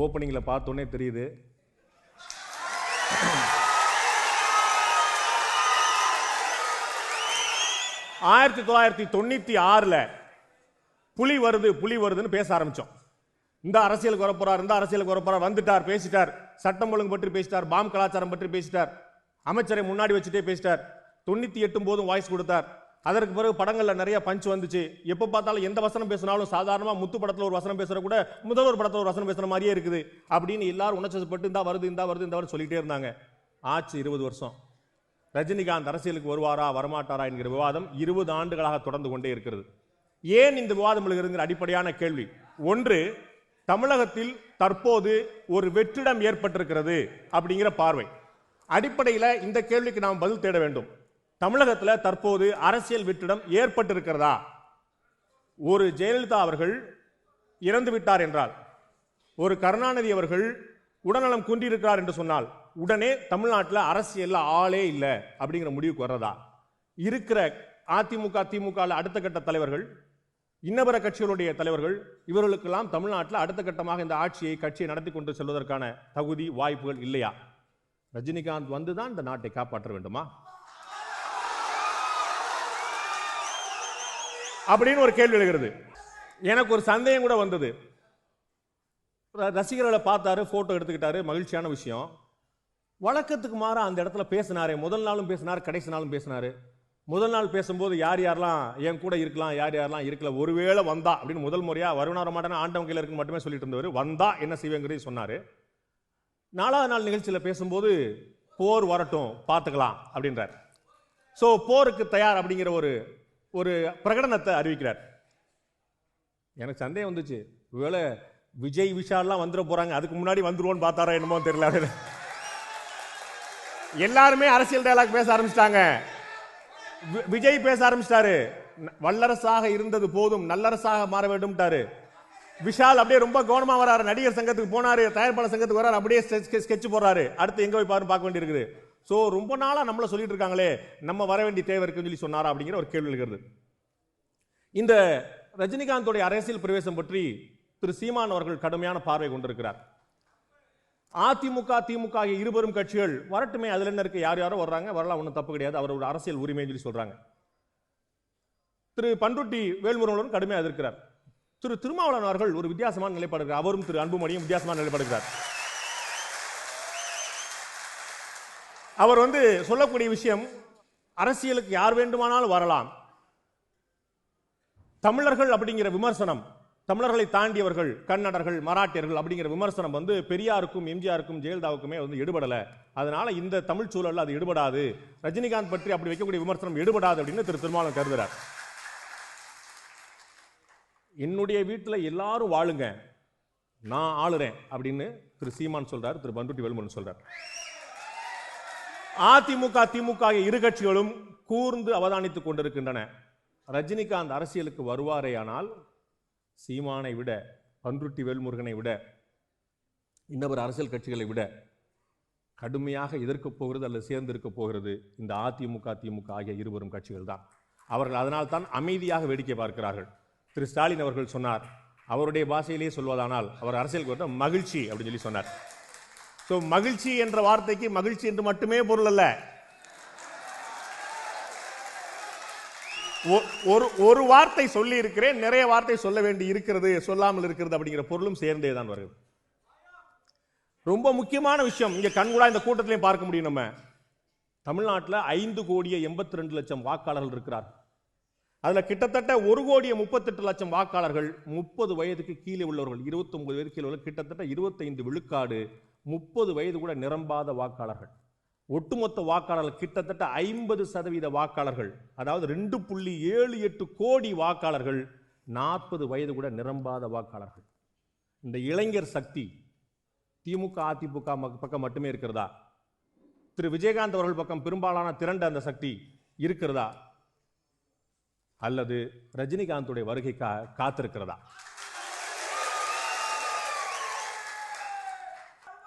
ஓப்பனிங்கில் பார்த்தோன்னே தெரியுது. ஆயிரத்தி தொள்ளாயிரத்தி தொண்ணூற்றி ஆறில் புலி வருது புலி வருதுன்னு பேச ஆரம்பித்தோம் இந்த அரசியலுக்கு வர இந்த அரசியலுக்கு வர வந்துட்டார் பேசிட்டார். சட்டம் ஒழுங்கு பற்றி பேசிட்டார் பாம் கலாச்சாரம் பற்றி பேசிட்டார். அமைச்சரை முன்னாடி வச்சுட்டே பேசிட்டார். தொண்ணூற்றி எட்டும் போதும் வாய்ஸ் கொடுத்தார். அதற்கு பிறகு படங்களில் நிறைய பஞ்ச் வந்துச்சு. எப்போ பார்த்தாலும் எந்த வசனம் பேசினாலும் சாதாரணமாக முத்து படத்தில் ஒரு வசனம் பேசுகிற கூட முதல்வர் படத்தில் ஒரு வசனம் பேசுகிற மாதிரியே இருக்குது. அப்படின்னு எல்லாரும் உணர்ச்சப்பட்டு இந்தா வருது இந்தா வருது இந்த வருது சொல்லிகிட்டே இருந்தாங்க. ஆச்சு இருபது வருஷம். ரஜினிகாந்த் அரசியலுக்கு வருவாரா வரமாட்டாரா என்கிற விவாதம் இருபது ஆண்டுகளாக தொடர்ந்து கொண்டே இருக்கிறது. ஏன் இந்த விவாதம் எழுகிறதுங்கிற அடிப்படையான கேள்வி. ஒன்று தமிழகத்தில் தற்போது ஒரு வெற்றிடம் ஏற்பட்டிருக்கிறது அப்படிங்கிற பார்வை. அடிப்படையில் இந்த கேள்விக்கு நாம் பதில் தேட வேண்டும். தமிழகத்தில் தற்போது அரசியல் வெற்றிடம் ஏற்பட்டிருக்கிறதா? ஒரு ஜெயலலிதா அவர்கள் இறந்து விட்டார் என்றால் ஒரு கருணாநிதி அவர்கள் உடல்நலம் குன்றியிருக்கிறார் என்று சொன்னால் உடனே தமிழ்நாட்டில் அரசியல்ல ஆளே இல்லை அப்படிங்கிற முடிவுக்கு வர்றதா? இருக்கிற அதிமுக திமுக அடுத்த கட்ட தலைவர்கள் இன்னபிற கட்சிகளுடைய தலைவர்கள் இவர்களுக்கெல்லாம் தமிழ்நாட்டில் அடுத்த கட்டமாக இந்த ஆட்சியை கட்சியை நடத்தி கொண்டு செல்வதற்கான தகுதி வாய்ப்புகள் இல்லையா? ரஜினிகாந்த் வந்துதான் இந்த நாட்டை காப்பாற்ற வேண்டுமா? அப்படின்னு ஒரு கேள்வி எழுகிறது. எனக்கு ஒரு சந்தேகம் கூட வந்தது. ரசிகர்களை பார்த்தாரு போட்டோ எடுத்துக்கிட்டாரு மகிழ்ச்சியான விஷயம். வழக்கத்துக்கு மாற அந்த இடத்துல பேசினாரு. முதல் நாளும் பேசினார் கடைசி நாளும் பேசினாரு. முதல் நாள் பேசும்போது யார் யாரெல்லாம் என் கூட இருக்கலாம் யார் யாரெல்லாம் இருக்கல ஒருவேளை வந்தா அப்படின்னு முதல் முறையா வருணார மாட்டேன் ஆண்டவன் கையில் இருக்குன்னு மட்டுமே சொல்லிட்டு இருந்தவர் வந்தா என்ன செய்வேங்கிறது சொன்னார். நாலாவது நாள் நிகழ்ச்சியில் பேசும்போது போர் வரட்டும் பார்த்துக்கலாம் அப்படின்றார். ஸோ போருக்கு தயார் அப்படிங்கிற ஒரு ஒரு பிரகடனத்தை அறிவிக்கிறார். எனக்கு சந்தேகம் வந்துச்சு. ஒருவேளை விஜய் விஷால்லாம் வந்துட போகிறாங்க அதுக்கு முன்னாடி வந்துருவோன்னு பார்த்தாரா என்னமோ தெரியல. எல்லாருமே அரசியல் டயலாக் பேச ஆரம்பிச்சிட்டாங்க. வி- விஜய் பேச ஆரம்பிச்சிட்டாரு. ந- வல்லரசாக இருந்தது போதும் நல்லரசாக மாற வேண்டும்ட்டாரு. விஷால் அப்படியே ரொம்ப கவனமா வராரு. நடிகர் சங்கத்துக்கு போனாரு தயாரிப்பாளர் சங்கத்துக்கு வராரு அப்படியே ஸ்கெட்ச் போடுறாரு. அடுத்து எங்க போய் பாரு பார்க்க வேண்டியிருக்குது. ஸோ ரொம்ப நாளா நம்மள சொல்லிட்டு இருக்காங்களே நம்ம வர வேண்டிய தேவை இருக்குன்னு சொல்லி சொன்னாரா அப்படிங்கிற ஒரு கேள்வி எழுகிறது. இந்த ரஜினிகாந்தோடைய அரசியல் பிரவேசம் பற்றி திரு சீமான் அவர்கள் கடுமையான பார்வை கொண்டிருக்கிறார். அதிமுக திமுக ஆகிய இருபெரும் கட்சிகள் வரட்டுமே அதில் என்ன இருக்கு? யார் யாரோ வர்றாங்க வரலாம் ஒன்றும் தப்பு கிடையாது. அவரோட அரசியல் உரிமைன்னு சொல்லி சொல்றாங்க. திரு பண்ருட்டி வேல்முருகனுடன் கடுமையாக இருக்கிறார் திரு திருமாவளவன் அவர்கள் ஒரு வித்தியாசமான நிலைப்பாடு அவரும் திரு அன்புமணியும் வித்தியாசமான நிலைப்பாடுகிறார் அவர் வந்து சொல்லக்கூடிய விஷயம் அரசியலுக்கு யார் வேண்டுமானாலும் வரலாம். தமிழர்கள் அப்படிங்கிற விமர்சனம் தமிழர்களை தாண்டியவர்கள் கன்னடர்கள் மராட்டியர்கள் அப்படிங்கிற விமர்சனம் வந்து பெரியாருக்கும் எம்ஜிஆருக்கும் ஜெயலலிதாவுக்குமே வந்து எடுபடலை. அதனால இந்த தமிழ் சூழலில் அது எடுபடாது. ரஜினிகாந்த் பற்றி அப்படி வைக்கக்கூடிய விமர்சனம் எடுபடாது அப்படின்னு திரு திருமாவளவன் கருதுறார். என்னுடைய வீட்டுல எல்லாரும் வாழுங்க. நான் ஆளுறேன் அப்படின்னு திரு சீமான் சொல்றார் திரு பண்ருட்டி வேலுமன் சொல்றார். அதிமுக திமுக ஆகிய இரு கட்சிகளும் கூர்ந்து அவதானித்துக் கொண்டிருக்கின்றன. ரஜினிகாந்த் அரசியலுக்கு வருவாரேயானால் சீமானை விட பன்ருட்டி வேல்முருகனை விட இன்னொரு அரசியல் கட்சிகளை விட கடுமையாக எதிர்க்க போகிறது அல்லது சேர்ந்திருக்க போகிறது இந்த அதிமுக திமுக ஆகிய இருவரும் கட்சிகள் தான். அவர்கள் அதனால் தான் அமைதியாக வேடிக்கை பார்க்கிறார்கள். திரு. ஸ்டாலின் அவர்கள் சொன்னார் அவருடைய பாஷையிலேயே சொல்வதானால் அவர் அரசியலுக்கு வந்த மகிழ்ச்சி அப்படின்னு சொல்லி சொன்னார். ஸோ மகிழ்ச்சி என்ற வார்த்தைக்கு மகிழ்ச்சி என்று மட்டுமே பொருள் அல்ல. ஒ- ஒரு ஒரு வார்த்தை சொல்லி இருக்கிறேன் நிறைய வார்த்தை சொல்ல வேண்டி இருக்கிறது சொல்லாமல் இருக்கிறது அப்படிங்கிற பொருளும் சேர்ந்தே தான் வருது. ரொம்ப முக்கியமான விஷயம் இங்க கண்கூடா இந்த கூட்டத்திலையும் பார்க்க முடியும் நம்ம. தமிழ்நாட்டில் ஐந்து கோடியே எண்பத்தி ரெண்டு லட்சம் வாக்காளர்கள் இருக்கிறார். அதுல கிட்டத்தட்ட ஒரு கோடியே முப்பத்தெட்டு லட்சம் வாக்காளர்கள் முப்பது வயதுக்கு கீழே உள்ளவர்கள் 29 வயது கீழே உள்ள கிட்டத்தட்ட இருபத்தைந்து விழுக்காடு முப்பது வயது கூட நிரம்பாத வாக்காளர்கள். ஒட்டுமொத்த வாக்காளர்கள் கிட்டத்தட்ட ஐம்பது சதவீத வாக்காளர்கள் அதாவது ரெண்டு புள்ளி ஏழு எட்டு கோடி வாக்காளர்கள் நாற்பது வயது கூட நிரம்பாத வாக்காளர்கள். இந்த இளைஞர் சக்தி திமுக அதிமுக பக்கம் மட்டுமே இருக்கிறதா? திரு விஜயகாந்த் அவர்கள் பக்கம் பெரும்பாலான திரண்ட அந்த சக்தி இருக்கிறதா? அல்லது ரஜினிகாந்துடைய வருகை கா காத்திருக்கிறதா?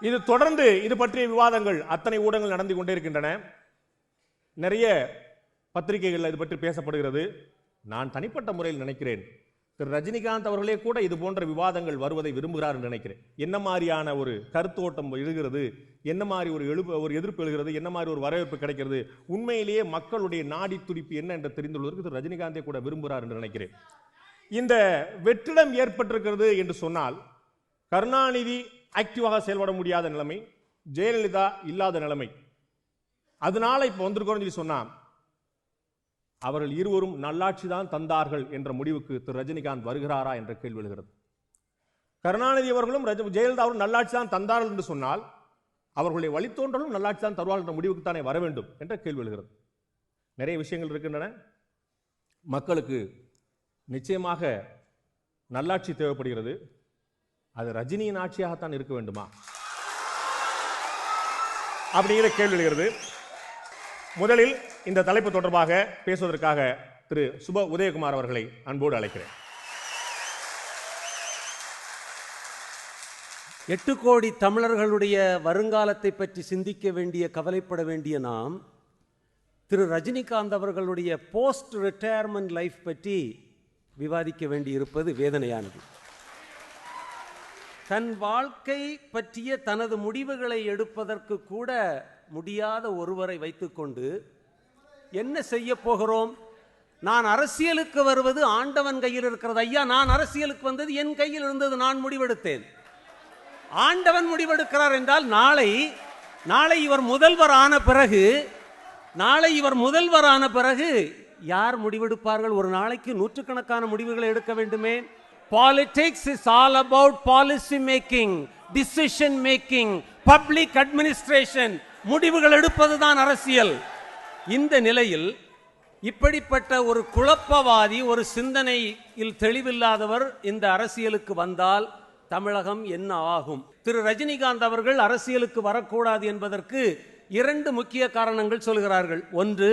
இது தொடர்ந்து இது பற்றிய விவாதங்கள் அத்தனை ஊடகங்கள் நடந்து கொண்டே இருக்கின்றன நிறைய பத்திரிகைகள் இது பற்றி பேசப்படுகிறது. நான் தனிப்பட்ட முறையில் நினைக்கிறேன். திரு ரஜினிகாந்த் அவர்களே கூட இது போன்ற விவாதங்கள் வருவதை விரும்புகிறார் என்று நினைக்கிறேன். என்ன மாதிரியான ஒரு கருத்தோட்டம் எழுகிறது? என்ன மாதிரி ஒரு எழுப்பு ஒரு எதிர்ப்பு எழுகிறது? என்ன மாதிரி ஒரு வரவேற்பு கிடைக்கிறது? உண்மையிலேயே மக்களுடைய நாடி துடிப்பு என்ன என்று தெரிந்து கொள்வதற்கு திரு ரஜினிகாந்தே கூட விரும்புகிறார் என்று நினைக்கிறேன். இந்த வெற்றிடம் ஏற்பட்டிருக்கிறது என்று சொன்னால் கருணாநிதி ஆக்டிவாக செயல்பட முடியாத நிலைமை ஜெயலலிதா இல்லாத நிலைமை. அதனால இப்போ வந்திருக்கோம்னு சொல்லி சொன்னால் அவர்கள் இருவரும் நல்லாட்சி தான் தந்தார்கள் என்ற முடிவுக்கு திரு. ரஜினிகாந்த் வருகிறாரா என்ற கேள்வி எழுகிறது. கருணாநிதி அவர்களும் ஜெயலலிதா அவரும் நல்லாட்சி தான் தந்தார்கள் என்று சொன்னால் அவர்களுடைய வழித்தோன்றலும் நல்லாட்சி தான் தருவார்கள் என்ற முடிவுக்கு தானே வர வேண்டும் என்ற கேள்வி எழுகிறது. நிறைய விஷயங்கள் இருக்கின்றன. மக்களுக்கு நிச்சயமாக நல்லாட்சி தேவைப்படுகிறது. அது ரஜினியின் ஆட்சியாகத்தான் இருக்க வேண்டுமா? அப்படிங்கிற கேள்வி எழுகிறது. முதலில் இந்த தலைப்பு தொடர்பாக பேசுவதற்காக திரு சுப உதயகுமார் அவர்களை அன்போடு அழைக்கிறேன். எட்டு கோடி தமிழர்களுடைய வருங்காலத்தை பற்றி சிந்திக்க வேண்டிய கவலைப்பட வேண்டிய நாம் திரு ரஜினிகாந்த் அவர்களுடைய போஸ்ட் ரிட்டையர்மெண்ட் லைஃப் பற்றி விவாதிக்க வேண்டியிருப்பது வேதனையானது. தன் வாழ்க்கை பற்றிய தனது முடிவுகளை எடுப்பதற்கு கூட முடியாத ஒருவரை வைத்துக்கொண்டு என்ன செய்ய போகிறோம்? நான் அரசியலுக்கு வருவது ஆண்டவன் கையில் இருக்கிறது. ஐயா நான் அரசியலுக்கு வந்தது என் கையில் இருந்தது. நான் முடிவெடுத்தேன். ஆண்டவன் முடிவெடுக்கிறார் என்றால் நாளை நாளை இவர் முதல்வர் ஆன பிறகு நாளை இவர் முதல்வர் ஆன பிறகு யார் முடிவெடுப்பார்கள்? ஒரு நாளைக்கு நூற்றுக்கணக்கான முடிவுகளை எடுக்க வேண்டுமே. Politics is all about policy making decision making public administration முடிவுகள் எடுப்பதுதான் அரசியல். இந்த நிலையில் இப்படிப்பட்ட ஒரு குழப்பவாதி ஒரு சிந்தனையில் தெளிவில்லாதவர் இந்த அரசியலுக்கு வந்தால் தமிழகம் என்ன ஆகும்? திரு ரஜினிகாந்த் அவர்கள் அரசியலுக்கு வரக்கூடாது என்பதற்கு இரண்டு முக்கிய காரணங்கள் சொல்கிறார்கள். ஒன்று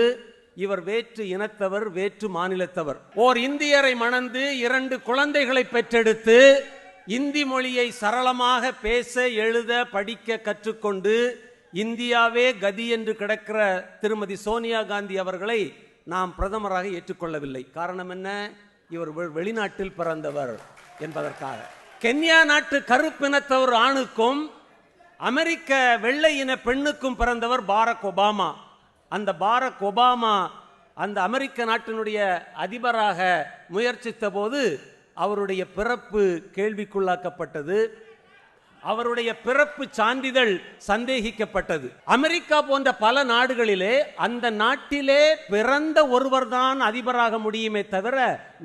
இவர் வேற்று இனத்தவர் வேற்று மாநிலத்தவர். ஓர் இந்தியரை மணந்து இரண்டு குழந்தைகளை பெற்றெடுத்து இந்தி மொழியை சரளமாக பேச எழுத படிக்க கற்றுக்கொண்டு இந்தியாவே கதி என்று கிடக்கிற திருமதி சோனியா காந்தி அவர்களை நாம் பிரதமராக ஏற்றுக்கொள்ளவில்லை. காரணம் என்ன? இவர் வெ- வெளிநாட்டில் பிறந்தவர் என்பதற்காக. கென்யா நாட்டு கருப்பினத்தவர் ஆணுக்கும் அமெரிக்க வெள்ளை இன பெண்ணுக்கும் பிறந்தவர் பாரக் ஒபாமா. அந்த பாரக் ஒபாமா அந்த அமெரிக்க நாட்டினுடைய அதிபராக முயற்சித்த போது அவருடைய பிறப்பு கேள்விக்குள்ளாக்கப்பட்டது. அவருடைய பிறப்பு சான்றிதழ் சந்தேகிக்கப்பட்டது. அமெரிக்கா போன்ற பல நாடுகளிலே அந்த நாட்டிலே பிறந்த ஒருவர்தான் அதிபராக முடியுமே தவிர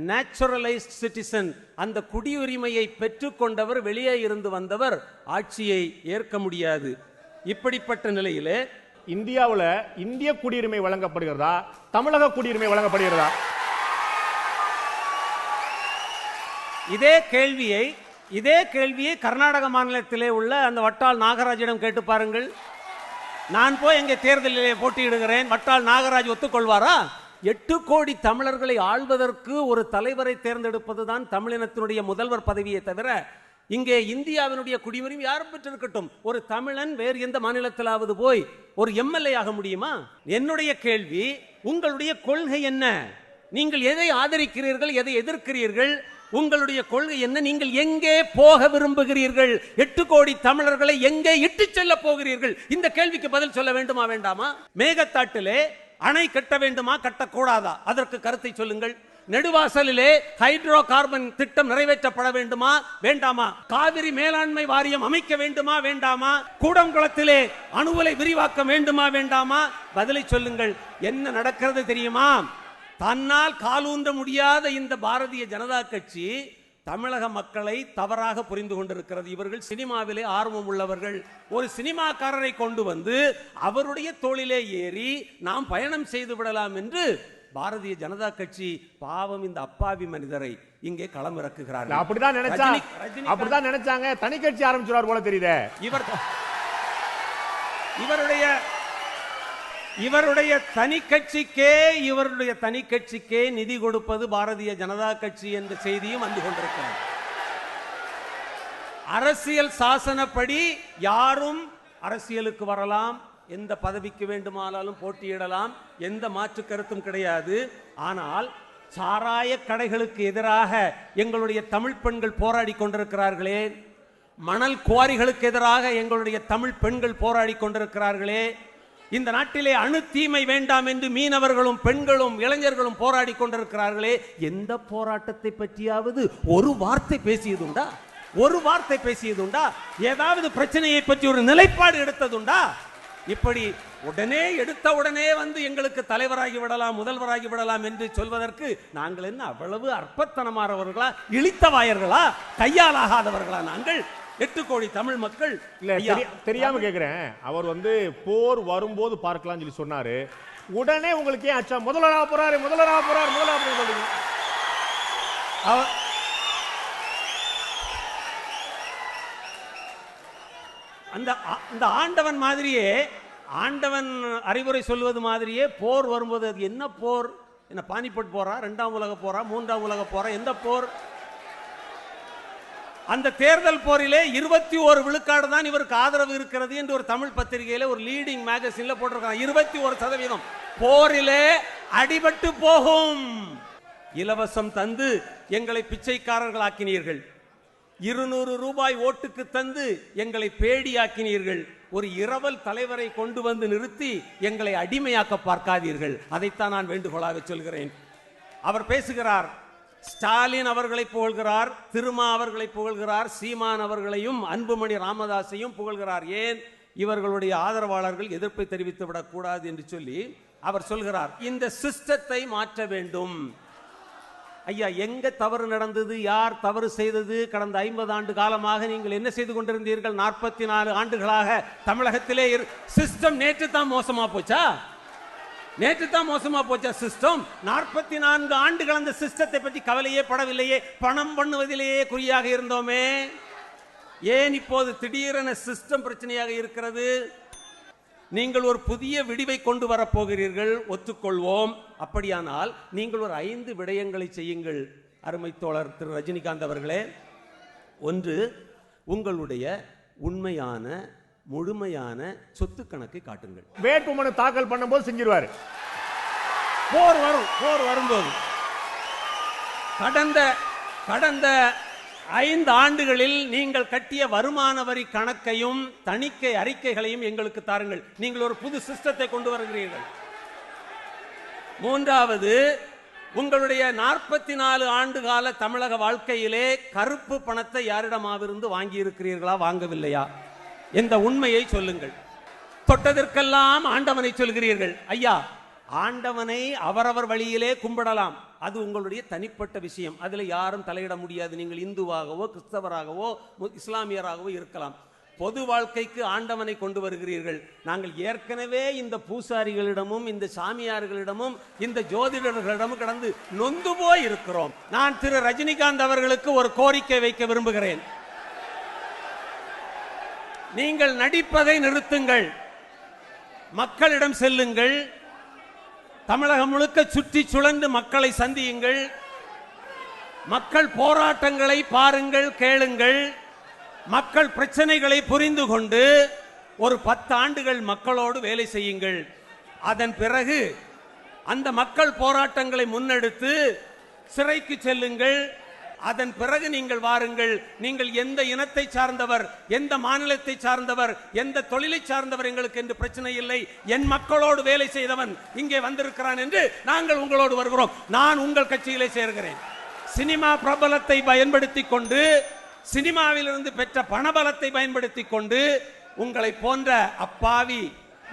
நேச்சுரலைஸ்ட் சிட்டிசன் அந்த குடியுரிமையை பெற்றுக்கொண்டவர் வெளியே இருந்து வந்தவர் ஆட்சியை ஏற்க முடியாது. இப்படிப்பட்ட நிலையிலே இந்தியாவில் இந்திய குடியுரிமை வழங்கப்படுகிறதா? தமிழக குடியுரிமை வழங்கப்படுகிறதா? இதே கேள்வியை இதே கேள்வியை கர்நாடக மாநிலத்திலே உள்ள அந்த வட்டால் நாகராஜிடம் கேட்டு பாருங்கள். நான் போய் எங்கே தேர்தலிலே போட்டியிடுகிறேன். வட்டால் நாகராஜ் ஒத்துக்கொள்வாரா? எட்டு கோடி தமிழர்களை ஆள்வதற்கு ஒரு தலைவரை தேர்ந்தெடுப்பதுதான் தமிழினத்தினுடைய முதல்வர் பதவியை தவிர இங்கே இந்தியாவினுடைய குடியுரிமை யார் பெற்றிருக்கட்டும். ஒரு தமிழன் வேறு எந்த மாநிலத்திலாவது போய் ஒரு எம்எல்ஏ ஆக முடியுமா? என்னுடைய கேள்வி உங்களுடைய கொள்கை என்ன? நீங்கள் எதை ஆதரிக்கிறீர்கள் எதை எதிர்க்கிறீர்கள்? உங்களுடைய கொள்கை என்ன? நீங்கள் எங்கே போக விரும்புகிறீர்கள்? எட்டு கோடி தமிழர்களை எங்கே இட்டு செல்ல போகிறீர்கள்? இந்த கேள்விக்கு பதில் சொல்ல வேண்டுமா வேண்டாமா? மேகத்தாட்டிலே அணை கட்ட வேண்டுமா? கட்டக்கூடாதா அதற்கு கருத்தை சொல்லுங்கள். நெடுவாசலிலே ஹைட்ரோ கார்பன் திட்டம் நிறைவேற்றப்பட வேண்டுமா? வேண்டாமா? காவிரி மேலாண்மை வாரியம் அமைக்க வேண்டுமா? வேண்டாமா? கூடங்குளத்திலே அணுவலை விரிவாக்க வேண்டுமா? வேண்டாமா? பதிலை சொல்லுங்கள். என்ன நடக்கிறது தெரியுமா? தன்னால் காலூன்ற முடியாத இந்த பாரதிய ஜனதா கட்சி தமிழக மக்களை தவறாக புரிந்து கொண்டிருக்கிறது. இவர்கள் சினிமாவிலே ஆர்வம் உள்ளவர்கள். ஒரு சினிமாக்காரரை கொண்டு வந்து அவருடைய தோளிலே ஏறி நாம் பயணம் செய்து விடலாம் என்று பாரதிய ஜனதா கட்சி பாவம் இந்த அப்பாவி மனிதரை இங்கே களமிறக்குகிறார்கள். அப்படிதான் நினைச்சா ரஜினி- ரஜினிகாந்த் அப்படிதான் நினைச்சாங்க. தனி கட்சி ஆரம்பிச்சுறார் போல தெரியுதே. இவர் இவருடைய இவருடைய தனி கட்சிக்கே இவருடைய தனி கட்சிக்கே நிதி கொடுப்பது பாரதிய ஜனதா கட்சி என்ற செய்தியும் வந்து கொண்டிருக்கிறது. அரசியல் சாசனப்படி யாரும் அரசியலுக்கு வரலாம் எந்த பதவிக்கு வேண்டுமானாலும் போட்டியிடலாம். எந்த மாற்று கருத்தும் கிடையாது. ஆனால் சாராய கடைகளுக்கு எதிராக எங்களுடைய தமிழ் பெண்கள் போராடி கொண்டிருக்கிறார்களே. மணல் குவாரிகளுக்கு எதிராக எங்களுடைய தமிழ் பெண்கள் போராடி கொண்டிருக்கிறார்களே. இந்த நாட்டிலே அணு தீமை வேண்டாம் என்று மீனவர்களும் பெண்களும் இளைஞர்களும் போராடி கொண்டிருக்கிறார்களே. எந்த போராட்டத்தை பற்றியாவது ஒரு வார்த்தை பேசியதுண்டா? ஒரு வார்த்தை பேசியதுண்டா? ஏதாவது பிரச்சனையை பற்றி ஒரு நிலைப்பாடு எடுத்ததுண்டா? இப்படி உடனே எடுத்த உடனே வந்து எங்களுக்கு தலைவராகி விடலாம் முதல்வராகி விடலாம் என்று சொல்வதற்கு நாங்கள் என்ன அவ்வளவு அற்பத்தனமானவர்களா இழித்தவாயர்களா கையாலாகாதவர்களா நாங்கள்? எட்டு கோடி தமிழ் மக்கள். இல்ல தெரியாம கேக்குறேன். அவர் வந்து போர் வரும்போது பார்க்கலாம்னு சொல்லி சொன்னாரு. உடனே உங்களுக்கு ஏன் அச்சா முதல்வராக போறாரு முதல்வராக போறாரு முதல்வராக போறாரு அவ- அந்த ஆ- இந்த ஆண்டவன் மாதிரியே ஆண்டவன் அறிவுரை சொல்வது மாதிரியே போர் வரும்போது அது என்ன போர்? என்ன பானிபட் போறா ரெண்டாம் உலக போறா மூன்றாம் உலக போறா எந்த போர்? அந்த தேர்தல் போரிலே இருபத்தி ஒரு விழுக்காடு தான் இவருக்கு ஆதரவு இருக்கிறது என்று ஒரு தமிழ் பத்திரிகையில ஒரு லீடிங் மேகசின்ல போட்டிருக்காங்க. இருபத்தி ஒரு சதவீதம். போரிலே அடிபட்டு போகும். இலவசம் தந்து எங்களை பிச்சைக்காரர்களாக்கினீர்கள். இருநூறு ரூபாய் ஓட்டுக்கு தந்து எங்களை பேடியாக்கினீர்கள். ஒரு இரவல் தலைவரை கொண்டு வந்து நிறுத்தி எங்களை அடிமையாக்க பார்க்காதீர்கள். அதைத்தான் நான் வேண்டுகோளாக சொல்கிறேன். அவர் பேசுகிறார் ஸ்டாலின் அவர்களை புகழ்கிறார் திருமா அவர்களை புகழ்கிறார் சீமான் அவர்களையும் அன்புமணி ராமதாஸையும் புகழ்கிறார். ஏன்? இவர்களுடைய ஆதரவாளர்கள் எதிர்ப்பை தெரிவித்து விடக்கூடாது என்று சொல்லி அவர் சொல்கிறார் இந்த சிஸ்டத்தை மாற்ற வேண்டும். ஐயா எங்க தவறு நடந்தது யார் தவறு செய்தது? கடந்த ஐம்பது ஆண்டு காலமாக நீங்கள் என்ன செய்து கொண்டிருந்தீர்கள்? நாற்பத்தி நாலு ஆண்டுகளாக தமிழகத்திலே சிஸ்டம் நேற்று தான் மோசமா போச்சா? நேற்று தான் மோசமா போச்சா சிஸ்டம் நாற்பத்தி நான்கு ஆண்டுகள் அந்த சிஸ்டத்தை பற்றி கவலையே படவில்லையே. பணம் பண்ணுவதிலேயே குறியாக இருந்தோமே. ஏன் இப்போது திடீரென சிஸ்டம் பிரச்சனையாக இருக்கிறது? நீங்கள் ஒரு புதிய விடிவை கொண்டு வரப் போகிறீர்கள் ஒத்துக்கொள்வோம். அப்படியானால் நீங்கள் ஒரு ஐந்து விடயங்களை செய்யுங்கள் அருமை தோழர் திரு ரஜினிகாந்த் அவர்களே. ஒன்று உங்களுடைய உண்மையான முழுமையான சொத்து கணக்கை காட்டுங்கள். வேட்புமனு தாக்கல் பண்ணும்போது செஞ்சிருவாரு. போர் வரும் போர் வரும்போது. கடந்த கடந்த ஐந்து ஆண்டுகளில் நீங்கள் கட்டிய வருமான வரி கணக்கையும் தணிக்கை அறிக்கைகளையும் எங்களுக்கு தாருங்கள். நீங்கள் ஒரு புது சிஸ்டத்தை கொண்டு வருகிறீர்கள். மூன்றாவது உங்களுடைய நாற்பத்தி நாலு ஆண்டு கால தமிழக வாழ்க்கையிலே கருப்பு பணத்தை யாரிடமாவிருந்து வாங்கி இருக்கிறீர்களா வாங்கவில்லையா? என்ற உண்மையை சொல்லுங்கள். தொட்டதற்கெல்லாம் ஆண்டவனை சொல்கிறீர்கள். ஐயா ஆண்டவனை அவரவர் வழியிலே கும்பிடலாம். அது உங்களுடைய தனிப்பட்ட விஷயம். அதில் யாரும் தலையிட முடியாது. நீங்கள் இந்துவாகவோ கிறிஸ்தவராகவோ மு- இஸ்லாமியராகவோ இருக்கலாம். பொது வாழ்க்கைக்கு ஆண்டவனை கொண்டு வருகிறீர்கள். நாங்கள் ஏற்கனவே இந்த பூசாரிகளிடமும் இந்த சாமியார்களிடமும் இந்த ஜோதிடர்களிடமும் கடந்து நொந்து போய் இருக்கிறோம் நான் திரு ரஜினிகாந்த் அவர்களுக்கு ஒரு கோரிக்கை வைக்க விரும்புகிறேன். நீங்கள் நடிப்பதை நிறுத்துங்கள். மக்களிடம் செல்லுங்கள். தமிழகம் முழுக்க சுற்றி சுழன்று மக்களை சந்தியுங்கள். மக்கள் போராட்டங்களை பாருங்கள் கேளுங்கள். மக்கள் பிரச்சனைகளை புரிந்து கொண்டு ஒரு பத்து ஆண்டுகள் மக்களோடு வேலை செய்யுங்கள். அதன் பிறகு அந்த மக்கள் போராட்டங்களை முன்னெடுத்து சிறைக்கு செல்லுங்கள். அதன் பிறகு நீங்கள் வாருங்கள். நீங்கள் எந்த இனத்தை சார்ந்தவர் எந்த மாநிலத்தை சார்ந்தவர் எந்த தொழிலை சார்ந்தவர் எங்களுக்கு என்று பிரச்சனை இல்லை. என் மக்களோடு வேலை செய்தவன் இங்கே வந்திருக்கிறான் என்று நாங்கள் உங்களோடு வருகிறோம். நான் உங்கள் கட்சியிலே சேர்கிறேன். சினிமா பிரபலத்தை பயன்படுத்தி கொண்டு சினிமாவிலிருந்து பெற்ற பணபலத்தை பயன்படுத்தி கொண்டு உங்களை போன்ற அப்பாவி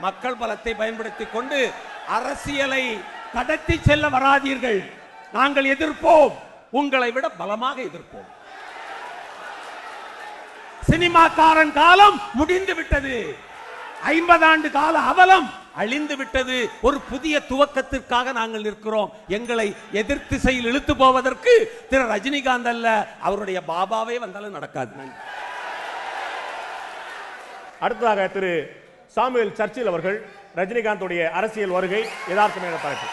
மக்கள் பலத்தை பயன்படுத்தி கொண்டு அரசியலை கடத்தி செல்ல வராதீர்கள். நாங்கள் எதிர்ப்போம். உங்களை விட பலமாக எதிர்ப்போம். சினிமாக்காரன் காலம் முடிந்து விட்டது. ஐம்பது ஆண்டு கால அவலம் அழிந்து விட்டது. ஒரு புதிய துவக்கத்திற்காக நாங்கள் நிற்கிறோம். எங்களை எதிர்த்திசையில் இழுத்து போவதற்கு திரு ரஜினிகாந்த் அல்ல அவருடைய பாபாவே வந்தாலும் நடக்காது. அடுத்ததாக திரு சாமுவேல் சர்ச்சில் அவர்கள் ரஜினிகாந்தோடைய அரசியல் வருகை யதார்த்தமான தலைப்பு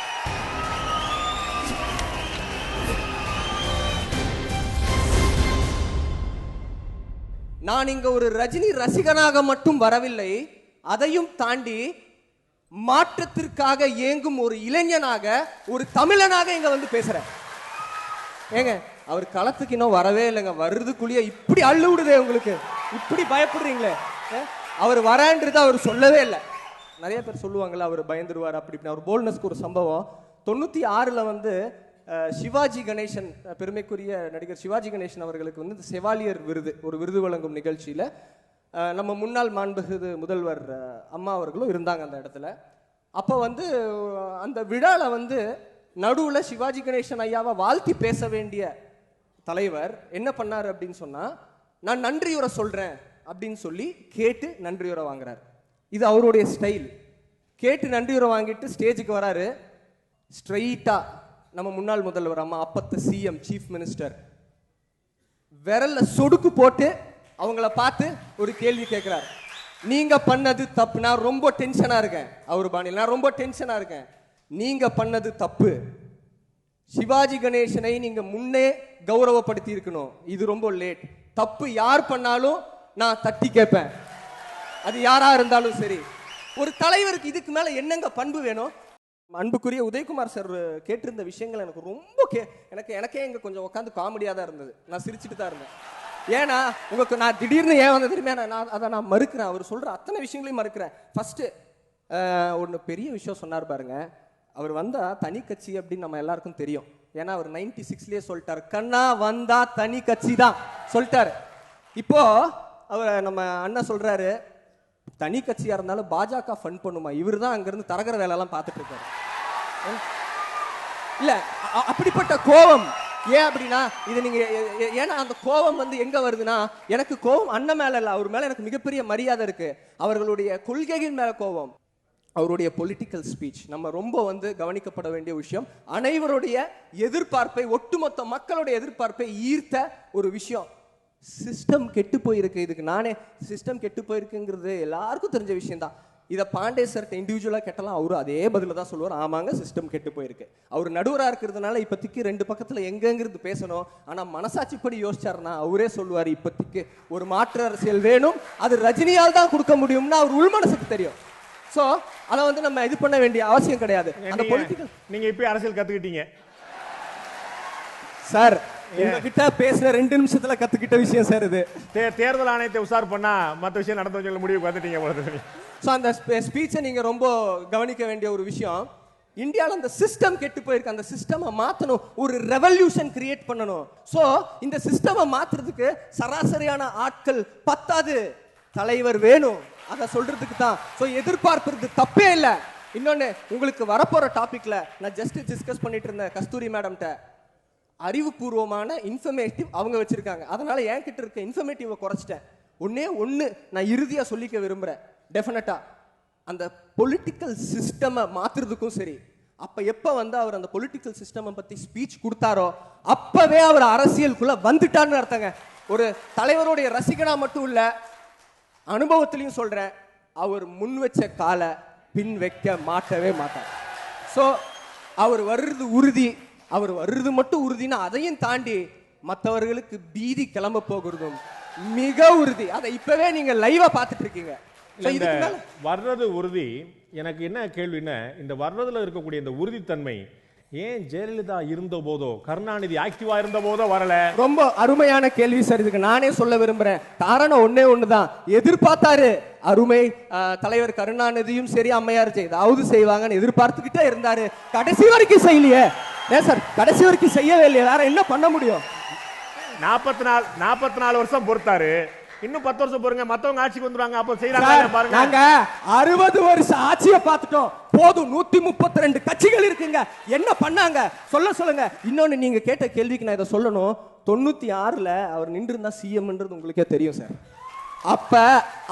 நான் இங்க ஒரு ரஜினி ரசிகனாக மட்டும் வரவில்லை அதையும் தாண்டி மாற்றத்திற்காக ஏங்கும் ஒரு இளைஞனாக ஒரு தமிழனாக இங்க வந்து பேசுறேன். ஏங்க அவர் களத்துக்கு இன்னும் வரவே இல்லைங்க. வர்றதுக்குள்ளேயே இப்படி அள்ளு விடுதே உங்களுக்கு. இப்படி பயப்படுறீங்களே. அவர் வரேன்றது அவர் சொல்லவே இல்லை. நிறைய பேர் சொல்லுவாங்கல்ல அவர் பயந்துருவார் அப்படி இப்படி அவர் போல்னஸ்க்கு ஒரு சம்பவம். தொண்ணூற்றி ஆறில் வந்து சிவாஜி கணேசன் பெருமைக்குரிய நடிகர் சிவாஜி கணேசன் அவர்களுக்கு வந்து இந்த செவாலியர் விருது ஒரு விருது வழங்கும் நிகழ்ச்சியில் நம்ம முன்னாள் மாண்புமிகு முதல்வர் அம்மா அவர்களும் இருந்தாங்க அந்த இடத்துல. அப்போ வந்து அந்த விழாவில் வந்து நடுவில் சிவாஜி கணேசன் ஐயாவை வாழ்த்தி பேச வேண்டிய தலைவர் என்ன பண்ணார் அப்படின்னு சொன்னால் நான் நன்றியுரை சொல்கிறேன் அப்படின்னு சொல்லி கேட்டு நன்றியுரை வாங்குறார். இது அவருடைய ஸ்டைல். கேட்டு நன்றியுரை வாங்கிட்டு ஸ்டேஜுக்கு வராரு. ஸ்ட்ரைட்டாக நம்ம முன்னாள் முதல்வர் அம்மா அப்பத்த சிஎம் சீஃப் மினிஸ்டர் விரல்ல சொடுக்கு போட்டு அவங்கள பார்த்து ஒரு கேள்வி கேட்குறாரு நீங்க பண்ணது தப்பு. நான் ரொம்ப டென்ஷனா இருக்கேன். அவர் பாணியில் நான் ரொம்ப டென்ஷனா இருக்கேன். நீங்க பண்ணது தப்பு. சிவாஜி கணேசனை நீங்க முன்னே கௌரவப்படுத்தி இருக்கணும். இது ரொம்ப லேட். தப்பு யார் பண்ணாலும் நான் தட்டி கேட்பேன். அது யாரா இருந்தாலும் சரி. ஒரு தலைவருக்கு இதுக்கு மேல என்னங்க பண்பு வேணும்? அன்புக்குரிய உதயகுமார் சார் கேட்டிருந்த விஷயங்கள் எனக்கு ரொம்ப கே எனக்கு எனக்கே இங்கே கொஞ்சம் உட்காந்து காமெடியாக தான் இருந்தது. நான் சிரிச்சுட்டு தான் இருந்தேன். ஏன்னா உங்களுக்கு நான் திடீர்னு ஏன் வந்த தெரியுமா? நான் நான் அதை நான் மறுக்கிறேன். அவர் சொல்கிற அத்தனை விஷயங்களையும் மறுக்கிறேன். ஃபஸ்ட்டு ஒன்று பெரிய விஷயம் சொன்னார் பாருங்க. அவர் வந்தால் தனி கட்சி அப்படின்னு நம்ம எல்லாருக்கும் தெரியும். ஏன்னா அவர் நைன்டி சிக்ஸ்லேயே சொல்லிட்டாரு. கண்ணா வந்தா தனி கட்சி தான். சொல்லிட்டாரு. இப்போ அவர் நம்ம அண்ணன் சொல்கிறாரு தனி கட்சியாக இருந்தாலும் பாஜக ஃபண்ட் பண்ணுமா? இவர் தான் அங்கேருந்து தரகர வேலையெல்லாம் பார்த்துட்டு இருக்காரு இல்லை அப்படிப்பட்ட கோபம். ஏன் அப்படின்னா இது நீங்க ஏன்னா அந்த கோபம் வந்து எங்க வருதுன்னா எனக்கு கோபம் அண்ணன் மேல இல்லை அவர் மேல எனக்கு மிகப்பெரிய மரியாதை இருக்கு. அவர்களுடைய கொள்கையின் மேல கோபம். அவருடைய பொலிட்டிக்கல் ஸ்பீச் நம்ம ரொம்ப வந்து கவனிக்கப்பட வேண்டிய விஷயம் அனைவருடைய எதிர்பார்ப்பை ஒட்டுமொத்த மக்களுடைய எதிர்பார்ப்பை ஈர்த்த ஒரு விஷயம். சிஸ்டம் கெட்டு போயிருக்கு. இதுக்கு நானே சிஸ்டம் கெட்டு போயிருக்குங்கிறது எல்லாருக்கும் தெரிஞ்ச விஷயம் தான் இதை பாண்டே சார்ட்ட இண்டிவிஜுவலாக கேட்டலாம். அவரும் அதே பதில தான் சொல்லுவார். ஆமாங்க சிஸ்டம் கெட்டு போயிருக்கு. அவர் நடுவராக இருக்கிறதுனால இப்போதைக்கு ரெண்டு பக்கத்தில் எங்கெங்கிறது பேசணும். ஆனால் மனசாட்சிப்படி யோசிச்சாருன்னா அவரே சொல்லுவார் இப்போதைக்கு ஒரு மாற்று அரசியல் வேணும். அது ரஜினியால் தான் கொடுக்க முடியும்னு அவர் உள்மனசுக்கு தெரியும். ஸோ அதை வந்து நம்ம இது பண்ண வேண்டிய அவசியம் கிடையாது. அந்த பொலிட்டிக்கல் நீங்க இப்ப அரசியல் கத்துக்கிட்டீங்க. சார் உங்ககிட்ட பேசுன ரெண்டு நிமிஷத்துல கத்துக்கிட்ட விஷயம் சார் இது. தேர்தல் ஆணையத்தை உசார் பண்ணா மத்த விஷயம் நடந்து வச்சுள்ள முடிவு வந்துட்டீங்க போல ஸோ அந்த ஸ்பீச்சை நீங்கள் ரொம்ப கவனிக்க வேண்டிய ஒரு விஷயம். இந்தியாவில் அந்த சிஸ்டம் கெட்டு போயிருக்கு. அந்த சிஸ்டமை மாற்றணும் ஒரு ரெவல்யூஷன் கிரியேட் பண்ணணும். ஸோ இந்த சிஸ்டமை மாற்றுறதுக்கு சராசரியான ஆட்கள் பத்தாது தலைவர் வேணும். அதை சொல்றதுக்கு தான். ஸோ எதிர்பார்ப்பது தப்பே இல்லை. இன்னொன்று உங்களுக்கு வரப்போகிற டாப்பிக்கில் நான் ஜஸ்ட் டிஸ்கஸ் பண்ணிட்டு இருந்தேன் கஸ்தூரி மேடம்கிட்ட அறிவுபூர்வமான இன்ஃபர்மேட்டிவ் அவங்க வச்சிருக்காங்க. அதனால என்கிட்ட இருக்க இன்ஃபர்மேட்டிவை குறைச்சிட்டேன். ஒன்றே ஒன்று நான் இறுதியாக சொல்லிக்க விரும்புகிறேன் டெஃபினட்டா அந்த பொலிட்டிக்கல் சிஸ்டமை மாத்துறதுக்கும் சரி. அப்போ எப்போ வந்து அவர் அந்த பொலிட்டிக்கல் சிஸ்டமை பற்றி ஸ்பீச் கொடுத்தாரோ அப்போவே அவர் அரசியலுக்குள்ளே வந்துட்டான்னு அர்த்தங்க. ஒரு தலைவருடைய ரசிகனா மட்டும் இல்லை அனுபவத்திலையும் சொல்கிறேன் அவர் முன் வச்ச காலை பின் வைக்க மாட்டவே மாட்டார். ஸோ அவர் வர்றது உறுதி. அவர் வர்றது மட்டும் உறுதினா அதையும் தாண்டி மற்றவர்களுக்கு பீதி கிளம்ப போகிறதும் மிக உறுதி. அதை இப்பவே நீங்க லைவா பார்த்துட்டு இருக்கீங்க வர்றது உறுதி எனக்கு என்ன கேள்வின்னா இந்த வர்றதுல இருக்கக்கூடிய இந்த உறுதித்தன்மை ஏன் ஜெயலலிதா இருந்த போதோ கருணாநிதி ஆக்டிவா இருந்த போதோ வரல? ரொம்ப அருமையான கேள்வி சார் இதுக்கு நானே சொல்ல விரும்புறேன். காரணம் ஒண்ணே ஒண்ணுதான். எதிர்பார்த்தாரு. அருமை தலைவர் கருணாநிதியும் சரி அம்மையார் சரி ஏதாவது செய்வாங்கன்னு எதிர்பார்த்துக்கிட்டே இருந்தாரு. கடைசி வரைக்கும் செய்யலையே. ஏன் சார் கடைசி வரைக்கும் செய்யவே இல்லையே வேற என்ன பண்ண முடியும்? நாற்பத்தி நாலு நாற்பத்தி நாலு வருஷம் பொறுத்தாரு. இன்னும் பத்து வருஷம் பொறுங்க மத்தவங்க ஆட்சிக்கு வந்துருவாங்க அப்போ செய்யறாங்க பாருங்க. நாங்க அறுபது வருஷம் ஆட்சியை பார்த்துட்டோம். போதும் நூத்தி முப்பத்தி ரெண்டு கட்சிகள் இருக்குங்க. என்ன பண்ணாங்க? சொல்ல சொல்லுங்க. இன்னொன்னு நீங்க கேட்ட கேள்விக்கு நான் இதை சொல்லணும். தொண்ணூத்தி ஆறுல அவர் நின்று இருந்தா சிஎம்ன்றது உங்களுக்கே தெரியும் சார். அப்ப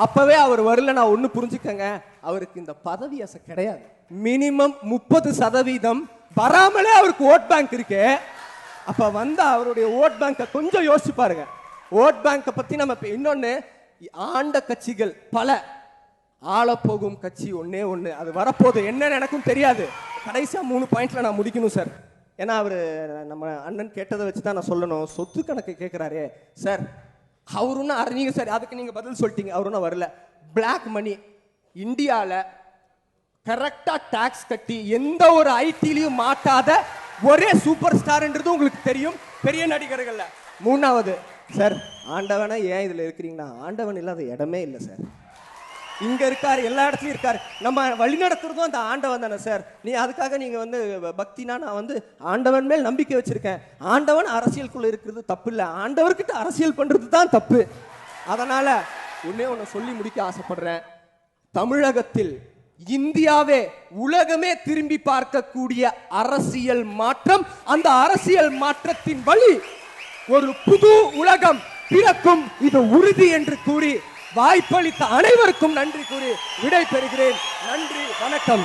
அப்பவே அவர் வரல நான் ஒண்ணு புரிஞ்சுக்கங்க. அவருக்கு இந்த பதவி ஆசை கிடையாது. மினிமம் முப்பது சதவீதம் வராமலே அவருக்கு ஓட் பேங்க் இருக்கு. அப்ப வந்த அவருடைய ஓட் பேங்கை கொஞ்சம் யோசிச்சு பாருங்க. ஓட் பேங்கை பத்தி நம்ம இன்னொன்னு ஆண்ட கட்சிகள் பல ஆளப்போகும் கட்சி ஒன்னே ஒன்று அது வரப்போகுது. என்னன்னு எனக்கும் தெரியாது. கடைசியாக மூணு பாயிண்ட்ல நான் முடிக்கணும் சார். ஏன்னா அவர் நம்ம அண்ணன் கேட்டதை வச்சு தான் நான் சொல்லணும். சொத்து கணக்கு கேட்குறாரே சார் அவருன்னா அரை சார். அதுக்கு நீங்கள் பதில் சொல்லிட்டீங்க. அவருன்னா வரல. பிளாக் மணி இந்தியாவில் கரெக்டா டாக்ஸ் கட்டி எந்த ஒரு ஐடிலையும் மாட்டாத ஒரே சூப்பர் ஸ்டார்ன்றது உங்களுக்கு தெரியும். பெரிய நடிகர்கள்ல. மூணாவது சார் ஆண்டவனா ஏன் இதுல இருக்கிறீங்கன்னா ஆண்டவன் இல்லாத இடமே இல்லை சார் இங்க இருக்காரு எல்லா இடத்துலயும் இருக்காரு. நம்ம வழி நடத்துறதும் அந்த ஆண்டவன் தானே சார் நீ அதுக்காக நீங்க வந்து பக்தினா நான் வந்து ஆண்டவன் மேல் நம்பிக்கை வச்சிருக்கேன். ஆண்டவன் அரசியலுக்குள்ள இருக்கிறது தப்பு இல்லை. ஆண்டவர்கிட்ட அரசியல் பண்றது தான் தப்பு. அதனால ஒண்ணே ஒன்று சொல்லி முடிக்க ஆசைப்படுறேன். தமிழகத்தில் இந்தியாவே உலகமே திரும்பி பார்க்கக்கூடிய அரசியல் மாற்றம் அந்த அரசியல் மாற்றத்தின் வழி ஒரு புது உலகம் பிறக்கும். இது உறுதி என்று கூறி வாய்ப்பளித்த அனைவருக்கும் நன்றி கூறி விடை பெறுகிறேன் நன்றி வணக்கம்.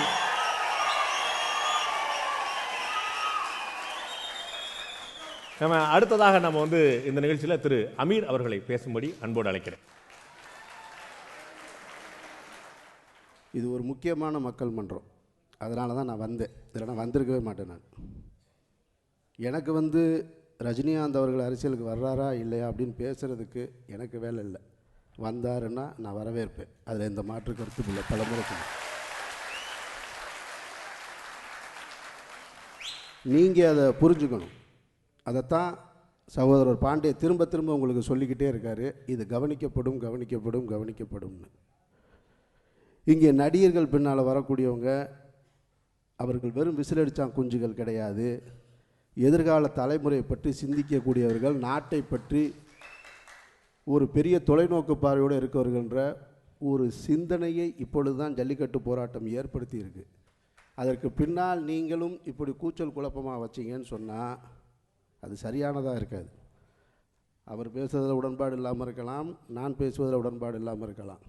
நம்ம அடுத்ததாக நம்ம வந்து இந்த நிகழ்ச்சியில் திரு அமீர் அவர்களை பேசும்படி அன்போடு அழைக்கிறேன். இது ஒரு முக்கியமான மக்கள் மன்றம். அதனால தான் நான் வந்தேன். இல்லைன்னா வந்திருக்கவே மாட்டேன் நான். எனக்கு வந்து ரஜினிகாந்த் அவர்கள் அரசியலுக்கு வர்றாரா இல்லையா அப்படின்னு பேசுகிறதுக்கு எனக்கு வேலை இல்லை. வந்தாருன்னா நான் வரவேற்பேன். அதில் எந்த மாற்று கருத்தும் இல்லை. பலமுறை நீங்கள் அதை புரிஞ்சுக்கணும். அதைத்தான் சகோதரர் பாண்டே திரும்ப திரும்ப உங்களுக்கு சொல்லிக்கிட்டே இருக்காரு. இது கவனிக்கப்படும் கவனிக்கப்படும் கவனிக்கப்படும்னு இங்கே நடிகர்கள் பின்னால் வரக்கூடியவங்க அவர்கள் வெறும் விசிலடித்தான் குஞ்சுகள் கிடையாது. எதிர்கால தலைமுறை பற்றி சிந்திக்கக்கூடியவர்கள் நாட்டை பற்றி ஒரு பெரிய தொலைநோக்கு பார்வையோடு இருக்கவர்கள்ன்ற ஒரு சிந்தனையை இப்பொழுது தான் ஜல்லிக்கட்டு போராட்டம் ஏற்படுத்தியிருக்கு. அதற்கு பின்னால் நீங்களும் இப்படி கூச்சல் குழப்பமாக வச்சீங்கன்னு சொன்னால் அது சரியானதாக இருக்காது. அவர் பேசுவதில் உடன்பாடு இல்லாமல் இருக்கலாம் நான் பேசுவதில் உடன்பாடு இல்லாமல் இருக்கலாம்.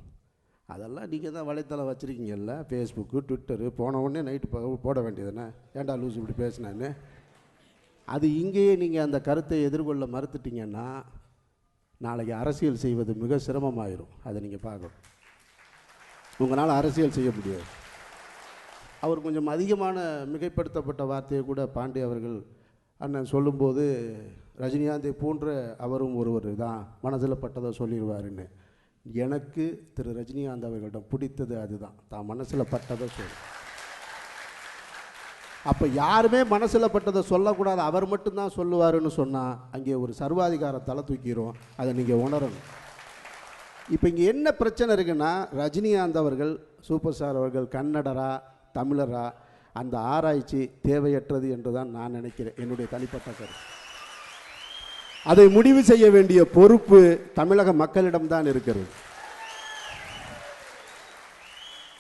அதெல்லாம் நீங்கள் தான் வலைத்தளம் வச்சுருக்கீங்கல்ல ஃபேஸ்புக்கு ட்விட்டரு போன உடனே நைட்டு போட வேண்டியதுண்ணே ஏண்டா லூஸ் இப்படி பேசினான்னு? அது இங்கேயே நீங்கள் அந்த கருத்தை எதிர்கொள்ள மறுத்துட்டீங்கன்னா நாளைக்கு அரசியல் செய்வது மிக சிரமமாயிரும். அதை நீங்கள் பார்க்கணும். உங்களால் அரசியல் செய்ய முடியாது. அவர் கொஞ்சம் அதிகமான மிகைப்படுத்தப்பட்ட வார்த்தையை கூட பாண்டே அவர்கள் அண்ணன் சொல்லும்போது ரஜினிகாந்தை போன்ற அவரும் ஒருவர் தான் மனசில் பட்டதை சொல்லிடுவாருன்னு. எனக்கு திரு ரஜினிகாந்த் அவர்களிடம் பிடித்தது அதுதான். தான் மனசில் பட்டதை சொல்லு அப்போ யாருமே மனசில் பட்டதை சொல்லக்கூடாது. அவர் மட்டும்தான் சொல்லுவாருன்னு சொன்னால் அங்கே ஒரு சர்வாதிகார தலை தூக்கிரும். அதை நீங்கள் உணரணும். இப்போ இங்கே என்ன பிரச்சனை இருக்குன்னா ரஜினிகாந்த் அவர்கள் சூப்பர் ஸ்டார் அவர்கள் கன்னடரா தமிழரா அந்த ஆராய்ச்சி தேவையற்றது என்று தான் நான் நினைக்கிறேன். என்னுடைய தனிப்பட்ட கருத்து. அதை முடிவு செய்ய வேண்டிய பொறுப்பு தமிழக மக்களிடம்தான் இருக்கிறது.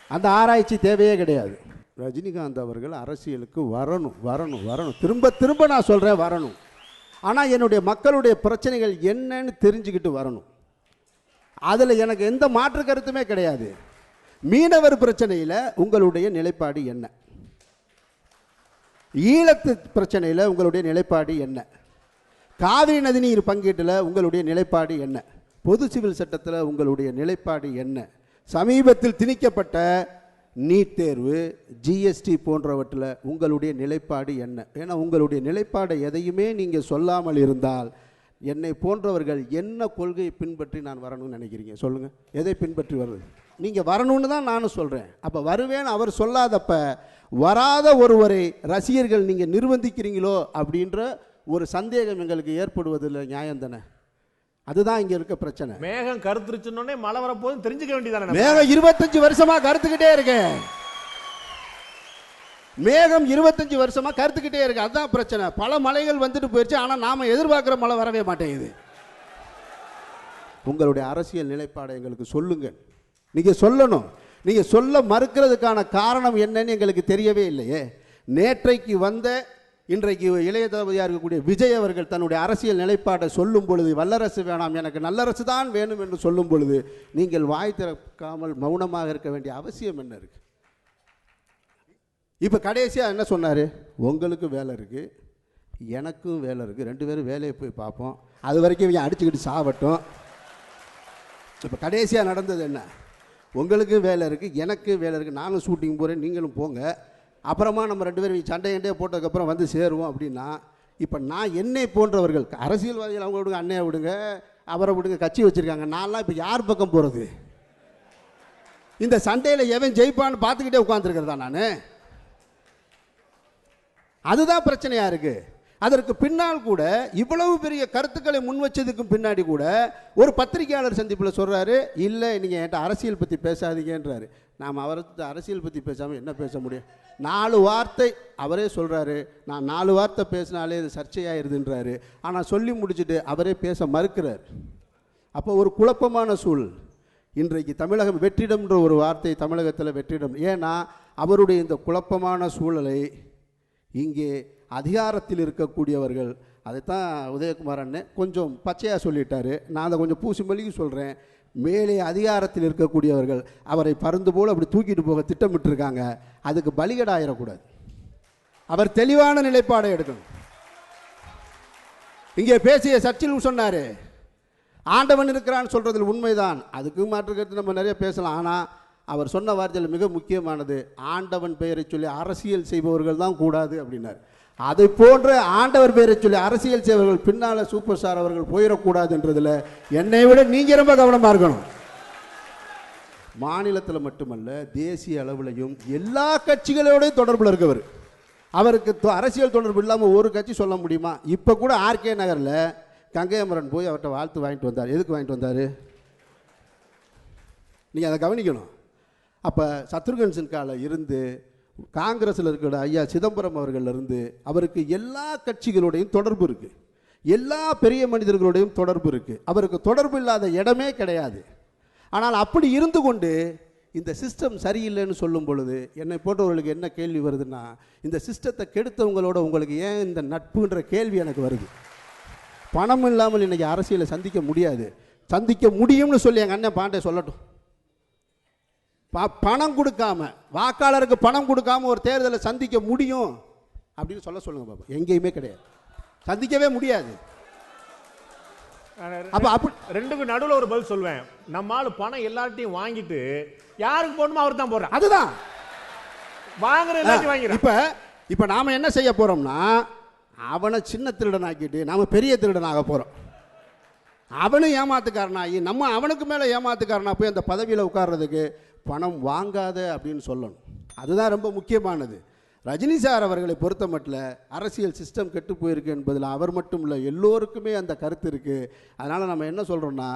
அந்த ஆராய்ச்சி தேவையே கிடையாது. ரஜினிகாந்த் அவர்கள் அரசியலுக்கு வரணும் வரணும் வரணும். திரும்ப திரும்ப நான் சொல்கிறேன் வரணும். ஆனால் என்னுடைய மக்களுடைய பிரச்சனைகள் என்னன்னு தெரிஞ்சுக்கிட்டு வரணும். அதில் எனக்கு எந்த மாற்று கருத்துமே கிடையாது. மீனவர் பிரச்சனையில் உங்களுடைய நிலைப்பாடு என்ன? ஈழத்து பிரச்சனையில் உங்களுடைய நிலைப்பாடு என்ன? காவிரி நதிநீர் பங்கீட்டில் உங்களுடைய நிலைப்பாடு என்ன? பொது சிவில் சட்டத்தில் உங்களுடைய நிலைப்பாடு என்ன? சமீபத்தில் திணிக்கப்பட்ட நீட் தேர்வு ஜிஎஸ்டி போன்றவற்றில் உங்களுடைய நிலைப்பாடு என்ன? ஏன்னா உங்களுடைய நிலைப்பாடை எதையுமே நீங்கள் சொல்லாமல் இருந்தால் என்னை போன்றவர்கள் என்ன கொள்கையை பின்பற்றி நான் வரணும்னு நினைக்கிறீங்க? சொல்லுங்கள் எதை பின்பற்றி வர்றது நீங்கள் வரணும்னு தான் நானும் சொல்கிறேன் அப்போ வருவேன் அவர் சொல்லாதப்ப வராத ஒருவரை ரசிகர்கள் நீங்கள் நிர்பந்திக்கிறீங்களோ அப்படின்ற ஒரு சந்தேகம் எங்களுக்கு ஏற்படுவதில் நியாயம் தானே? அதுதான் இங்கே இருக்க பிரச்சனை. மேகம் கருத்துருச்சுன்னொடனே மழை வரப்போதும் தெரிஞ்சுக்க வேண்டியதானே மேகம் இருபத்தஞ்சு வருஷமா கருத்துக்கிட்டே இருக்கேன் மேகம் இருபத்தஞ்சு வருஷமா கருத்துக்கிட்டே இருக்கு. அதுதான் பிரச்சனை. பல மலைகள் வந்துட்டு போயிடுச்சு ஆனா நாம எதிர்பார்க்குற மழை வரவே மாட்டேங்குது. உங்களுடைய அரசியல் நிலைப்பாடை எங்களுக்கு சொல்லுங்க நீங்க சொல்லணும். நீங்க சொல்ல மறுக்கிறதுக்கான காரணம் என்னன்னு எங்களுக்கு தெரியவே இல்லையே. நேற்றைக்கு வந்த இன்றைக்கு இளைய தளபதியாக இருக்கக்கூடிய விஜய் அவர்கள் தன்னுடைய அரசியல் நிலைப்பாட்டை சொல்லும் பொழுது வல்லரசு வேணாம் எனக்கு நல்லரசு தான் வேணும் என்று சொல்லும் பொழுது நீங்கள் வாய் திறக்காமல் மௌனமாக இருக்க வேண்டிய அவசியம் என்ன இருக்கு? இப்போ கடைசியாக என்ன சொன்னார்? உங்களுக்கும் வேலை இருக்குது எனக்கும் வேலை இருக்குது ரெண்டு பேரும் வேலையை போய் பார்ப்போம். அது வரைக்கும் இவன் அடிச்சுக்கிட்டு சாவட்டும். இப்போ கடைசியாக நடந்தது என்ன? உங்களுக்கும் வேலை இருக்குது எனக்கு வேலை இருக்குது நானும் ஷூட்டிங் போகிறேன் நீங்களும் போங்க. அப்புறமா நம்ம ரெண்டு பேரும் சண்டை போட்டதுக்கப்புறம் வந்து சேருவோம் அப்படின்னா இப்போ நான் என்னை போன்றவர்கள் அரசியல்வாதிகள் அவங்க விடுங்க அண்ணையை விடுங்க அவரை விடுங்க கட்சி வச்சுருக்காங்க. நான்லாம் இப்போ யார் பக்கம் போகிறது இந்த சண்டையில் எவன் ஜெயிப்பான்னு பார்த்துக்கிட்டே உட்காந்துருக்கிறதா நான்? அதுதான் பிரச்சனையாக இருக்குது அதற்கு பின்னால் கூட இவ்வளவு பெரிய கருத்துக்களை முன் வச்சதுக்கு பின்னாடி கூட ஒரு பத்திரிகையாளர் சந்திப்பில் சொல்கிறாரு இல்லை நீங்கள் என்கிட்ட அரசியல் பற்றி பேசாதீங்கன்றாரு. நாம் அவரை அரசியல் பற்றி பேசாமல் என்ன பேச முடியும்? நாலு வார்த்தை அவரே சொல்கிறாரு நான் நாலு வார்த்தை பேசினாலே இது சர்ச்சையாயிருதுன்றாரு. ஆனால் சொல்லி முடிச்சுட்டு அவரே பேச மறுக்கிறார். அப்போ ஒரு குழப்பமான சூழல். இன்றைக்கு தமிழகம் வெற்றிடம்ன்ற ஒரு வார்த்தை தமிழகத்தில் வெற்றிடம். ஏன்னா அவருடைய இந்த குழப்பமான சூழலை இங்கே அதிகாரத்தில் இருக்கக்கூடியவர்கள் அதைத்தான் உதயகுமார் அண்ணன் கொஞ்சம் பச்சையாக சொல்லிட்டாரு. நான் அதை கொஞ்சம் பூசி மல்லிக்கு சொல்கிறேன் மேலே அதிகாரத்தில் இருக்கக்கூடியவர்கள் அவரை பருந்து போல் அப்படி தூக்கிட்டு போக திட்டமிட்டிருக்காங்க. அதுக்கு பலிகடாயிடக்கூடாது அவர் தெளிவான நிலைப்பாடை எடுக்கணும். இங்கே பேசிய சர்ச்சில் சொன்னாரு ஆண்டவன் இருக்கிறான்னு சொல்றதில் உண்மைதான். அதுக்கு மாற்றுக்கிறது நம்ம நிறைய பேசலாம். ஆனால் அவர் சொன்ன வார்த்தையில் மிக முக்கியமானது ஆண்டவன் பெயரை சொல்லி அரசியல் செய்பவர்கள் தான் கூடாது அப்படின்னார். அதை போன்ற ஆண்டவர் பேரை சொல்லி அரசியல் சேவர்கள் பின்னால சூப்பர் ஸ்டார் அவர்கள் போயிடக்கூடாதுன்றதுல என்னை விட நீங்க ரொம்ப கவனமா இருக்கணும். மாநிலத்தில் மட்டுமல்ல தேசிய அளவிலையும் எல்லா கட்சிகளோடையும் தொடர்பில் இருக்கவர். அவருக்கு தொ- அரசியல் தொடர்பு இல்லாமல் ஒரு கட்சி சொல்ல முடியுமா? இப்போ கூட ஆர்கே நகரில் கங்கையமரன் போய் அவர்கிட்ட வாழ்த்து வாங்கிட்டு வந்தார். எதுக்கு வாங்கிட்டு வந்தார்? நீங்கள் அதை கவனிக்கணும். அப்போ சத்ருகன் சின்காவில் இருந்து காங்கிரஸில் இருக்கிற ஐயா சிதம்பரம் அவர்களிருந்து அவருக்கு எல்லா கட்சிகளுடையும் தொடர்பு இருக்குது எல்லா பெரிய மனிதர்களுடையும் தொடர்பு இருக்குது அவருக்கு தொடர்பு இல்லாத இடமே கிடையாது. ஆனால் அப்படி இருந்து கொண்டு இந்த சிஸ்டம் சரியில்லைன்னு சொல்லும் பொழுது என்னை போன்றவர்களுக்கு என்ன கேள்வி வருதுன்னா இந்த சிஸ்டத்தை கெடுத்தவங்களோட உங்களுக்கு ஏன் இந்த நட்புன்ற கேள்வி எனக்கு வருது? பணம் இல்லாமல் இன்றைக்கி அரசியலை சந்திக்க முடியாது. சந்திக்க முடியும்னு சொல்லி எங்கள் அண்ணன் பாண்டே சொல்லட்டும். பணம் கொடுக்காம வாக்காளருக்கு பணம் கொடுக்காம ஒரு தேர்தலை சந்திக்க முடியும் அப்படின்னு சொல்ல சொல்லுங்க பாப்பா எங்கேயுமே கிடையாது. சந்திக்கவே முடியாது. அப்ப அப்படி ரெண்டுக்கும் நடுவுல ஒரு பதில் சொல்வேன். நம்ம ஆளு பணம் எல்லார்ட்டையும் வாங்கிட்டு யாருக்கு போடணுமோ அவர் தான் போடுறான் அதுதான். வாங்குற எல்லாத்தையும் வாங்கிறான் இப்ப இப்ப நாம என்ன செய்ய போறோம்னா அவனை சின்ன திருடனாக்கிட்டு நாம பெரிய திருடனாக போறோம். அவனும் ஏமாத்துக்காரனாகி நம்ம அவனுக்கு மேல ஏமாத்துக்காரனா போய் அந்த பதவியில் உட்கார்றதுக்கு பணம் வாங்காத அப்படின்னு சொல்லணும். அதுதான் ரொம்ப முக்கியமானது. ரஜினி சார் அவர்களை பொறுத்த மட்டும் அரசியல் சிஸ்டம் கெட்டு போயிருக்கு என்பதில் அவர் மட்டும் இல்லை எல்லோருக்குமே அந்த கருத்து இருக்குது அதனால் நம்ம என்ன சொல்கிறோன்னா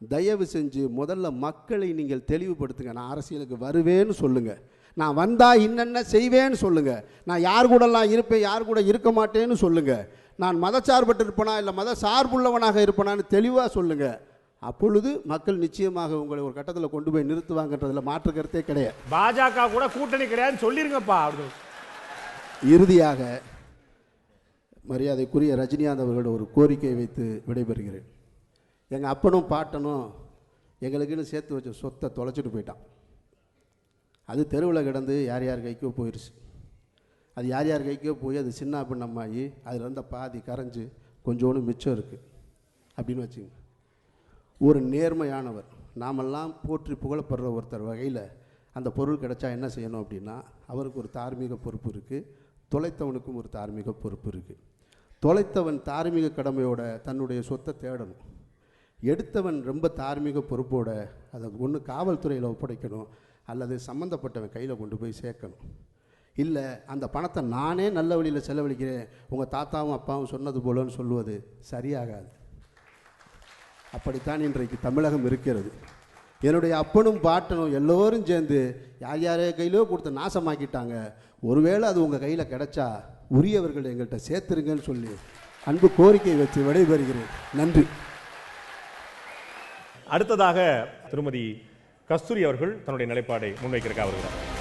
தயவு செஞ்சு முதல்ல மக்களை நீங்கள் தெளிவுபடுத்துங்க. நான் அரசியலுக்கு வருவேன்னு சொல்லுங்கள் நான் வந்தால் இன்னென்ன செய்வேன்னு சொல்லுங்கள் நான் யார் கூடலாம் இருப்பேன் யார் கூட இருக்க மாட்டேன்னு சொல்லுங்கள் நான் மதச்சார்பட்டு இருப்பேனா இல்லை மத சார்புள்ளவனாக இருப்பேனான்னு தெளிவாக சொல்லுங்கள் அப்பொழுது மக்கள் நிச்சயமாக உங்களை ஒரு கட்டத்தில் கொண்டு போய் நிறுத்துவாங்கன்றதுல மாற்று கருத்தே கிடையாது. பாஜக கூட கூட்டணி கிடையாதுன்னு சொல்லிருங்கப்பா இறுதியாக மரியாதைக்குரிய ரஜினிகாந்த் அவர்களோட ஒரு கோரிக்கை வைத்து விடைபெறுகிறேன். எங்கள் அப்பனும் பாட்டனும் எங்களுக்குன்னு சேர்த்து வச்ச சொத்தை தொலைச்சிட்டு போயிட்டான். அது தெருவில் கிடந்து யார் யார் கைக்கோ போயிடுச்சு அது யார் யார் கைக்கோ போய் அது சின்ன பின்னமாகி அதில் இருந்த பாதி கரைஞ்சு கொஞ்சோண்டு மிச்சம் இருக்குது அப்படின்னு வச்சுங்க. ஒரு நேர்மையானவர். நாமெல்லாம் போற்றி புகழப்படுற ஒருத்தர் வகையில் அந்த பொருள் கிடைச்சா என்ன செய்யணும் அப்படின்னா அவருக்கு ஒரு தார்மீக பொறுப்பு இருக்குது தொலைத்தவனுக்கும் ஒரு தார்மீக பொறுப்பு இருக்குது தொலைத்தவன் தார்மீக கடமையோட தன்னுடைய சொத்தை தேடணும். எடுத்தவன் ரொம்ப தார்மீக பொறுப்போட அதை ஒன்று காவல்துறையில் ஒப்படைக்கணும். அல்லது சம்மந்தப்பட்டவன் கையில் கொண்டு போய் சேர்க்கணும். இல்லை அந்த பணத்தை நானே நல்ல வழியில் செலவழிக்கிறேன். உங்கள் தாத்தாவும் அப்பாவும் சொன்னது போலன்னு சொல்லுவது சரியாகாது. அப்படித்தான் இன்றைக்கு தமிழகம் இருக்கிறது. என்னுடைய அப்பனும் பாட்டனும் எல்லோரும் சேர்ந்து யார் யாரே கையிலோ கொடுத்து நாசமாக்கிட்டாங்க. ஒருவேளை அது உங்கள் கையில் கிடைச்சா உரியவர்கள் எங்கள்கிட்ட சேர்த்துருங்கன்னு சொல்லி அன்பு கோரிக்கை வச்சு விடைபெறுகிறேன். நன்றி. அடுத்ததாக திருமதி கஸ்தூரி அவர்கள் தன்னுடைய நிலைப்பாடை முன்வைக்கிறதுக்காக வருகிறார்.